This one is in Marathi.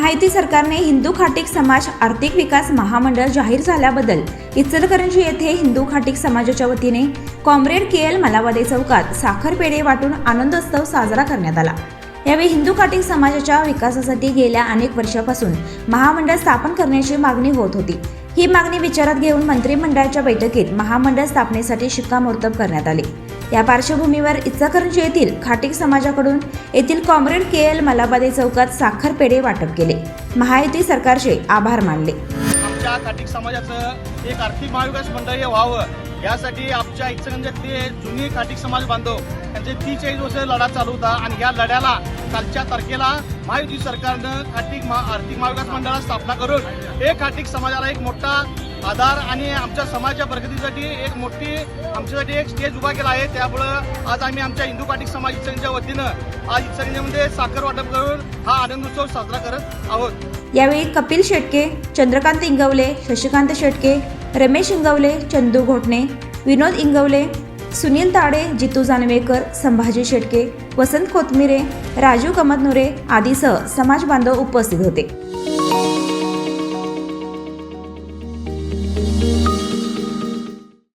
माहिती सरकारने हिंदू खाटिक समाज आर्थिक विकास महामंडळ जाहीर झाल्याबद्दल इचलकरंजी येथे हिंदू खाटिक समाजाच्या वतीने कॉम्रेड के एल मलावादे चौकात साखर पेढे वाटून आनंदोत्सव साजरा करण्यात आला. यावेळी हिंदू खाटीक समाजाच्या विकासासाठी गेल्या अनेक वर्षापासून महामंडळ स्थापन करण्याची मागणी होत होती. ही मागणी विचारात घेऊन मंत्रिमंडळाच्या बैठकीत महामंडळ स्थापनेसाठी शिक्कामोर्तब करण्यात आले. या पार्श्वभूमीवर इचलकरंजी येथील खाटीक समाजाकडून येथील कॉम्रेड के एल मलाबादे चौकात साखर पेढे वाटप केले. महायुती सरकारचे आभार मानले. आमच्या खाटिक समाजाचं एक आर्थिक महाविकास मंडळ व्हावं यासाठी आमच्या इचलकरंजीतले जुनी खाटिक समाज बांधव त्यांचे तीस वर्ष लढा चालू होता आणि या लढ्याला कालच्या तारखेला महायुती सरकारनं खाटिक आर्थिक महाविकास मंडळात स्थापना करून हे खाटिक समाजाला एक मोठा आधार आणि आमच्या समाजाच्या प्रगतीसाठी एक मोठी आमच्यासाठी एक स्टेज उभा केला आहे. त्यामुळं आज आम्ही आमच्या हिंदू पाठिक समाज इचलकरंजीच्या वतीनं आज इचलकरंजीमध्ये साखर वाटप करून हा आनंदोत्सव साजरा करत आहोत. यावेळी कपिल शेटके चंद्रकांत इंगवले शशिकांत शेटके रमेश इंगवले चंदू घोटणे विनोद इंगवले सुनील ताडे जितू जानवेकर संभाजी शेटके वसंत कोथमिरे राजू कमतनुरे आदीसह समाज बांधव उपस्थित होते.